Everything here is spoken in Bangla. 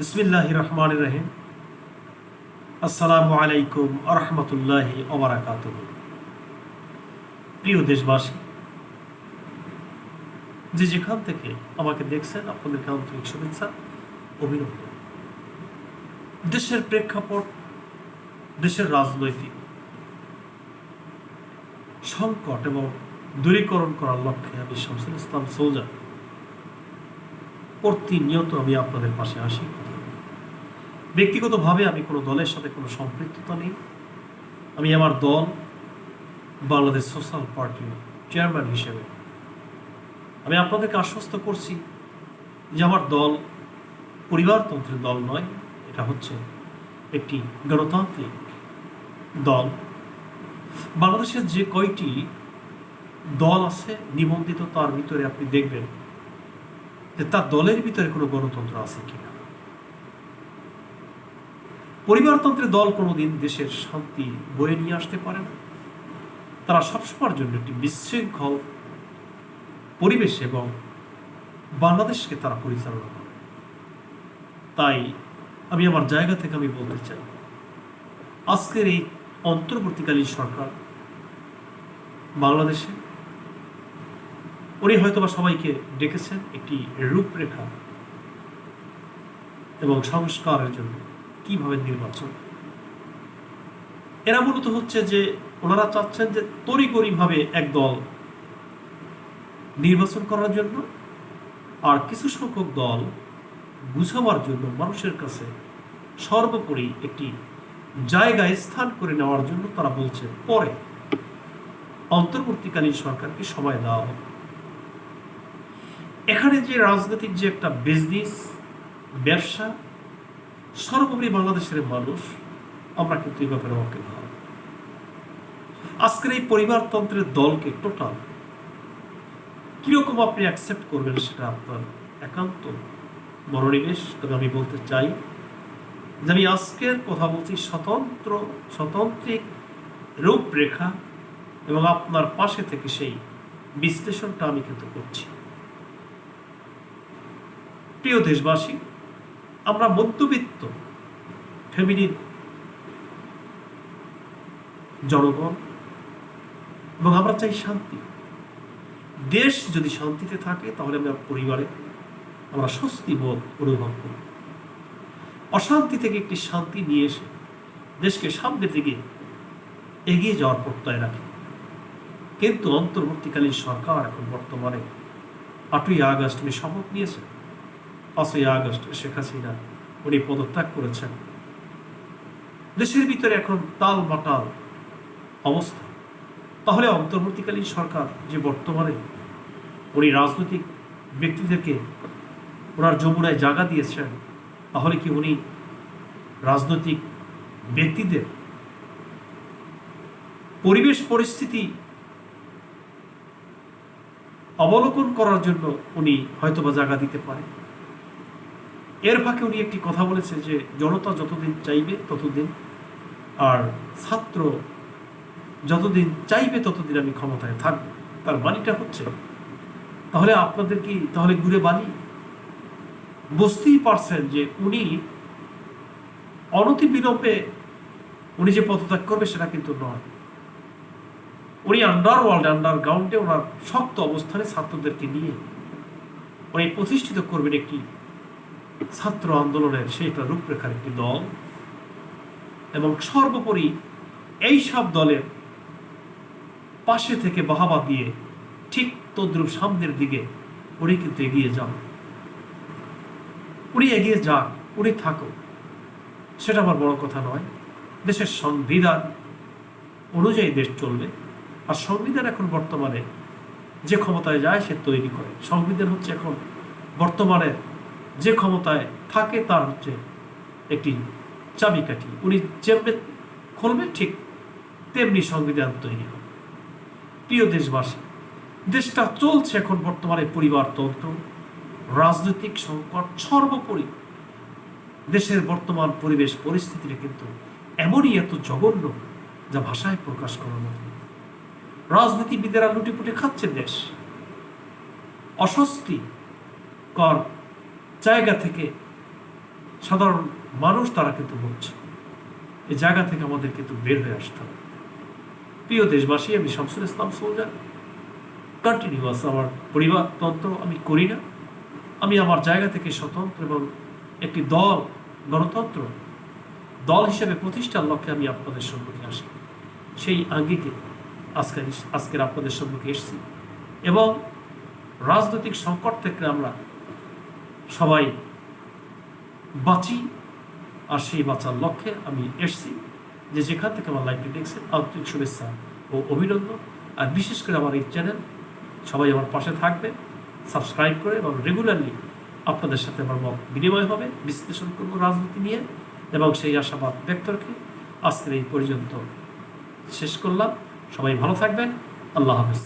বিসমিল্লাহ রহমান রহিম আসসালামু আলাইকুম আরহামতুল্লাহ ওবরাকাত প্রিয় দেশবাসী, যে যেখান থেকে আমাকে দেখছেন, আপনাদেরকে আন্তরিক শুভেচ্ছা, অভিনন্দন। দেশের প্রেক্ষাপট, দেশের রাজনৈতিক সংকট এবং দূরীকরণ করার লক্ষ্যে আমি শামসুল ইসলাম সৌজা প্রতিনিয়ত আমি আপনাদের পাশে আসি। ব্যক্তিগতভাবে আমি কোনো দলের সাথে কোনো সম্পৃক্ততা নেই। আমি আমার দল বাংলাদেশ সোশ্যাল পার্টির চেয়ারম্যান হিসেবে। আমি আপনাদেরকে আশ্বস্ত করছি যে আমার দল পরিবারতন্ত্রের দল নয়, এটা হচ্ছে একটি গণতান্ত্রিক দল। বাংলাদেশের যে কয়টি দল আছে নিবন্ধিত, তার ভিতরে আপনি দেখবেন যে তার দলের ভিতরে কোনো গণতন্ত্র আছে কিনা পরিবারতন্ত্রের দল কোনোদিন দেশের শান্তি বয়ে নিয়ে আসতে পারে না। তারা সবসময়ের জন্য একটি বিশৃঙ্খল পরিবেশ এবং বাংলাদেশকে তারা পরিচালনা করে। তাই আমি আমার জায়গা থেকে আমি বলতে চাই, আজকের এই অন্তর্বর্তীকালীন সরকার বাংলাদেশে উনি হয়তোবা সবাইকে ডেকেছেন একটি রূপরেখা এবং সংস্কারের জন্য। কীভাবে নির্বাচন? এরা মূলত হচ্ছে যে ওনারা চাচ্ছেন যে তড়িগড়িভাবে এক দল নির্বাচন করার জন্য আর কিছু সংখ্যক দল বুঝাবার জন্য মানুষের কাছে সর্বোপরি একটি জায়গায় স্থান করে নেওয়ার জন্য তারা বলছে, পরে অন্তর্বর্তীকালীন সরকারকে সময় দেওয়া হবে এখানে যে রাজনৈতিক যে একটা বিজনেস ব্যবসা, সর্বোপরি বাংলাদেশের মানুষ, আমরা কিন্তু এই ব্যাপারে ওকে ভাব আজকের এই পরিবারতন্ত্রের দলকে টোটাল কীরকম আপনি অ্যাকসেপ্ট করবেন সেটা আপনার একান্ত মনোনিবেশ। তবে আমি বলতে চাই যে আমি আজকের কথা বলছি স্বতন্ত্র, স্বতন্ত্রিক রূপরেখা এবং আপনার পাশে থেকে সেই বিশ্লেষণটা আমি কিন্তু করছি। প্রিয় দেশবাসী, আমরা মধ্যবিত্ত, ফ্যামিলির জনগণ, এবং আমরা চাই শান্তি। দেশ যদি শান্তিতে থাকে, তাহলে আমরা পরিবারে আমরা স্বস্তি বোধ অনুভব করি। অশান্তি থেকে একটি শান্তি নিয়ে এসে দেশকে সামনের দিকে এগিয়ে যাওয়ার প্রত্যয় রাখে। কিন্তু অন্তর্বর্তীকালীন সরকার এখন বর্তমানে আটই আগস্ট উনি শপথ নিয়েছেন পাঁচই আগস্ট শেখ হাসিনা, উনি পদত্যাগ করেছেন। দেশের ভিতরে এখন তাল বাটাল অবস্থা। তাহলে অন্তর্বর্তীকালীন সরকার যে বর্তমানে, উনি রাজনৈতিক ব্যক্তিদেরকে ওনার যমুনায় জায়গা দিয়েছেন, তাহলে কি উনি রাজনৈতিক ব্যক্তিদের পরিবেশ পরিস্থিতি অবলোকন করার জন্য উনি হয়তোবা জায়গা দিতে পারেন? এর ফাঁকে উনি একটি কথা বলেছে যে, জনতা যতদিন চাইবে ততদিন, আর ছাত্র যতদিন চাইবে ততদিন আমি ক্ষমতায় থাকব। তার বাণীটা হচ্ছে, তাহলে আপনাদের কি, তাহলে ঘুরে বাণী? বুঝতেই পারছেন যে উনি অনতি বিলোপে উনি যে পদত্যাগ করবে সেটা কিন্তু নয়। উনি আন্ডারওয়ার্ল্ড আন্ডারগ্রাউন্ডে ওনার শক্ত অবস্থানে ছাত্রদেরকে নিয়ে উনি প্রতিষ্ঠিত করবেন একটি ছাত্র আন্দোলনের সেইটা রূপরেখার একটি দল এবং সর্বোপরি এই সব দলের পাশে থেকে বাহাবা দিয়ে ঠিক তদ্রুপ সামনের দিকে উনি কিন্তু এগিয়ে যান। উনি এগিয়ে যান উনি থাকুক, সেটা আমার বড় কথা নয়। দেশের সংবিধান অনুযায়ী দেশ চলবে আর সংবিধান এখন বর্তমানে যে ক্ষমতায় যায় সে তৈরি করে। সংবিধান হচ্ছে এখন বর্তমানে যে ক্ষমতায় থাকে তার হচ্ছে একটি চাবিকাঠি। উনি যেমনি খুলবে, ঠিক তেমনি সংবিধান তৈরি হবে। প্রিয় দেশবাসী, দেশটা চলছে এখন বর্তমানে পরিবারতন্ত্র রাজনৈতিক সংকট সর্বোপরি। দেশের বর্তমান পরিবেশ পরিস্থিতিটা কিন্তু এমনই এত জঘন্য যা ভাষায় প্রকাশ করার মতো। রাজনীতিবিদেরা লুটিপুটে খাচ্ছে দেশ। অস্বস্তি কর জায়গা থেকে সাধারণ মানুষ তারা কিন্তু বলছে। এই জায়গা থেকে আমাদের কিন্তু বের হয়ে আসতে হবে। প্রিয় দেশবাসী, আমি শামসুল ইসলাম সোলজার কন্টিনিউয়াস আমার পরিবারতন্ত্র আমি করি না। আমি আমার জায়গা থেকে স্বতন্ত্র এবং একটি দল, গণতন্ত্র দল হিসেবে প্রতিষ্ঠার লক্ষ্যে আমি আপনাদের সম্মুখে আসি। সেই আঙ্গিকে আজকে আজকের আপনাদের সম্মুখে এসেছি। এবং রাজনৈতিক সংকট থেকে আমরা সবাই বাঁচি, আর সেই বাঁচার লক্ষ্যে আমি এসেছি যে যেখান থেকে আমার লাইভটি দেখছেন, আন্তরিক শুভেচ্ছা ও অভিনন্দন। আর বিশেষ করে আমার এই চ্যানেল, সবাই আমার পাশে থাকবে, সাবস্ক্রাইব করে এবং রেগুলারলি আপনাদের সাথে আমার মত বিনিময় হবে, বিশ্লেষণ করব রাজনীতি নিয়ে এবং সেই আশাবাদ ব্যক্ত রেখে আজকের এই পর্যন্ত শেষ করলাম। সবাই ভালো থাকবেন। আল্লাহ হাফেজ।